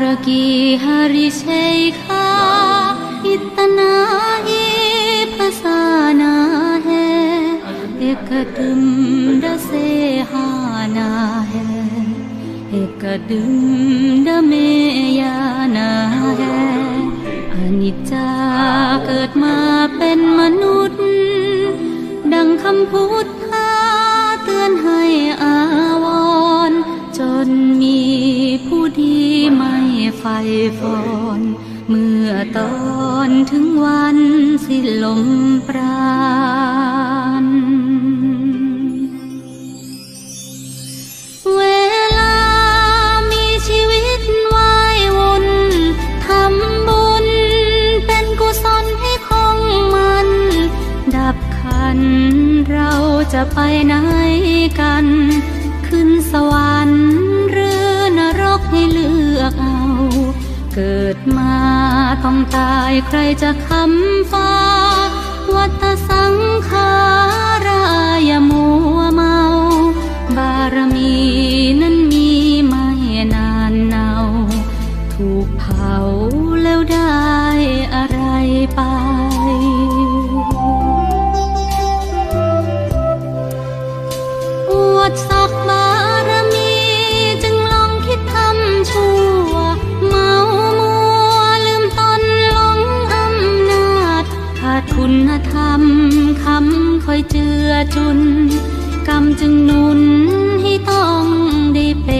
Argi hari sheikha itna hi fasana hai ek dumd se hana hai ek dumd mein yana hai anicca เกิดมาเป็นมนุษย์ ดังคำพูด ไฟฟอนเมื่อตอนถึงวันสิ้นลมปราณเวลามีชีวิตวายวนทำบุญเป็นกุศลให้คงมัน ดับขันเราจะไปไหนกัน ขึ้นสวรรค์ เกิดมาต้องตายใครจะคำฟ้า คุณธรรมคำคอยเจือจุน กรรมจึงนุนให้ต้องได้เป็น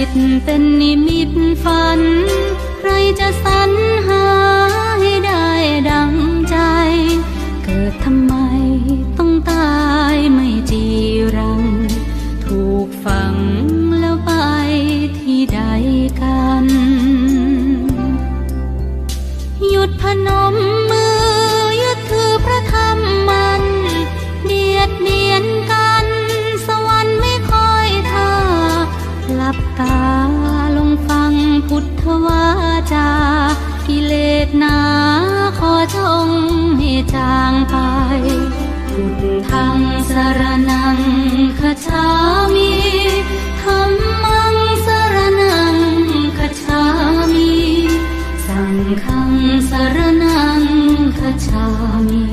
จิตเป็นนิมิตฝัน ใครจะส ตาลงฟังพุทธวาจากิเลสนาขอจงให้จางไป พุทธังสารนังขชามีธรรมังสารนังขชามีสังฆังสรนังขชามี